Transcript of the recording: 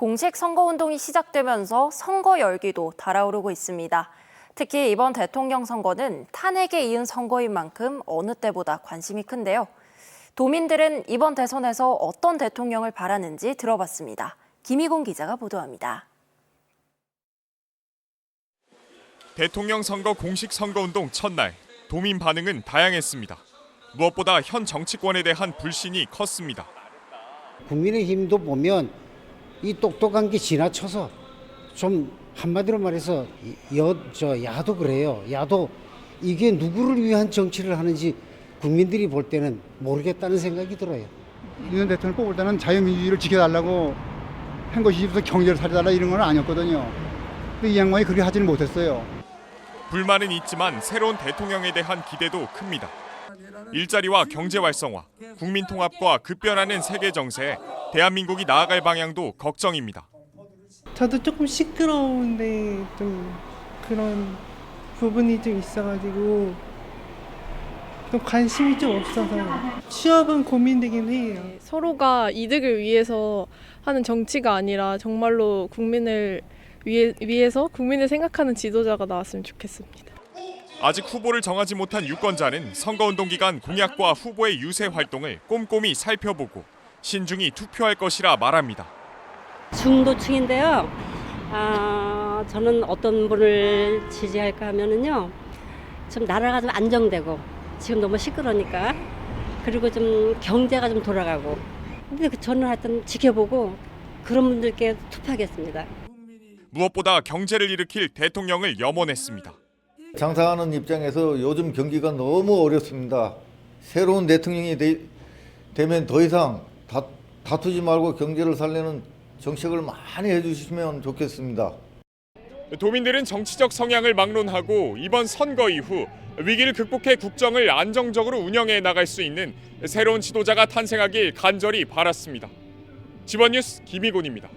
공식 선거운동이 시작되면서 선거 열기도 달아오르고 있습니다. 특히 이번 대통령 선거는 탄핵에 이은 선거인 만큼 어느 때보다 관심이 큰데요. 도민들은 이번 대선에서 어떤 대통령을 바라는지 들어봤습니다. 김희곤 기자가 보도합니다. 대통령 선거 공식 선거운동 첫날 도민 반응은 다양했습니다. 무엇보다 현 정치권에 대한 불신이 컸습니다. 국민의힘도 보면 이 똑똑한 게 지나쳐서 좀 한마디로 말해서 여 저 야도 그래요. 야도 이게 누구를 위한 정치를 하는지 국민들이 볼 때는 모르겠다는 생각이 들어요. 윤 대통령 뽑을 때는 자유민주주의를 지켜달라고 한 것이지 무슨 경제를 살려달라 이런 건 아니었거든요. 근데 이 양반이 그렇게 하지는 못했어요. 불만은 있지만 새로운 대통령에 대한 기대도 큽니다. 일자리와 경제 활성화, 국민 통합과 급변하는 세계 정세에 대한민국이 나아갈 방향도 걱정입니다. 저도 조금 시끄러운데 좀 그런 부분이 좀 있어가지고 좀 관심이 좀 없어서 취업은 고민되긴 해요. 서로가 이득을 위해서 하는 정치가 아니라 정말로 국민을 위해, 위해서 국민을 생각하는 지도자가 나왔으면 좋겠습니다. 아직 후보를 정하지 못한 유권자는 선거운동 기간 공약과 후보의 유세 활동을 꼼꼼히 살펴보고 신중히 투표할 것이라 말합니다. 중도층인데요. 아, 저는 어떤 분을 지지할까 하면은요. 좀 나라가 좀 안정되고 지금 너무 시끄러니까 그리고 좀 경제가 좀 돌아가고 근데 그 저는 하여튼 지켜보고 그런 분들께 투표하겠습니다. 무엇보다 경제를 일으킬 대통령을 염원했습니다. 장사하는 입장에서 요즘 경기가 너무 어렵습니다. 새로운 대통령이 되, 되면 더 이상 다, 다투지 말고 경제를 살리는 정책을 많이 해주시면 좋겠습니다. 도민들은 정치적 성향을 막론하고 이번 선거 이후 위기를 극복해 국정을 안정적으로 운영해 나갈 수 있는 새로운 지도자가 탄생하길 간절히 바랐습니다. 지번 뉴스 김희곤입니다.